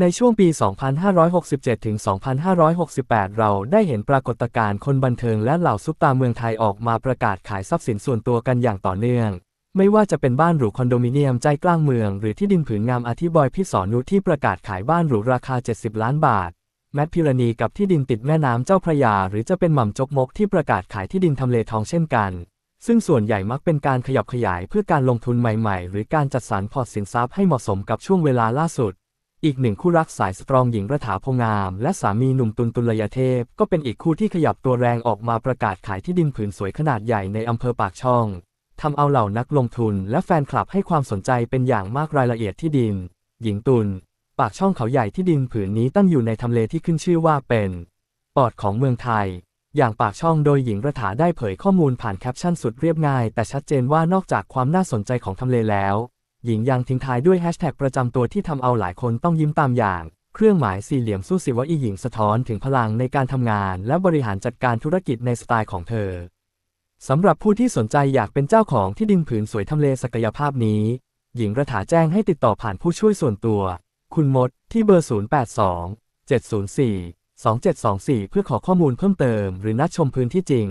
ในช่วงปี 2567 ถึง 2568 เราได้เห็นปรากฏการณ์คนบันเทิงและเหล่าซุปตาเมืองไทยออกมาประกาศขายทรัพย์สินส่วนตัวกันอย่างต่อเนื่อง ไม่ว่าจะเป็นบ้านหรูคอนโดมิเนียมใจกลางเมือง หรือที่ดินผืนงามอาทิบอยพิสอนุที่ประกาศขายบ้านหรูราคา 70 ล้านบาท แมทพิรณีกับที่ดินติดแม่น้ำเจ้าพระยา หรือจะเป็นหม่ำจกมกที่ประกาศขายที่ดินทำเลทองเช่นกัน ซึ่งส่วนใหญ่มักเป็นการขยับขยายเพื่อการลงทุนใหม่ ๆ หรือการจัดสรรพอร์ตสินทรัพย์ให้เหมาะสมกับช่วงเวลาล่าสุด อีกหนึ่งคู่รักสายสตรองหญิงระถาพงงาม และสามีหนุ่มตุลตุลยเทพ ก็เป็นอีกคู่ที่ขยับตัวแรงออกมาประกาศขายที่ดินผืนสวยขนาดใหญ่ในอำเภอปากช่องทำเอาเหล่านักลงทุนและแฟนคลับให้ความสนใจเป็นอย่างมากรายละเอียดที่ดิน หญิงตุลปากช่องเขาใหญ่ที่ดินผืนนี้ตั้งอยู่ในทำเลที่ขึ้นชื่อว่าเป็น ปอดของเมืองไทย อย่างปากช่องโดยหญิงระถาได้เผยข้อมูลผ่านแคปชั่นสุดเรียบง่าย แต่ชัดเจนว่านอกจากความน่าสนใจของทำเลแล้ว หญิงยังทิ้งท้ายด้วยแฮชแท็กประจำตัวที่ทำเอาหลายคนต้องยิ้มตามอย่าง เครื่องหมายสี่เหลี่ยมสู้สิว่าอีหญิงสะท้อนถึงพลังในการทำงาน และบริหารจัดการธุรกิจในสไตล์ของเธอสำหรับผู้ที่สนใจอยากเป็นเจ้าของที่ดินผืนสวยทำเลศักยภาพนี้ หญิงระถาแจ้งให้ติดต่อผ่านผู้ช่วยส่วนตัว คุณมดที่เบอร์ 082 704 2724 เพื่อขอข้อมูลเพิ่มเติม หรือนัดชมพื้นที่จริง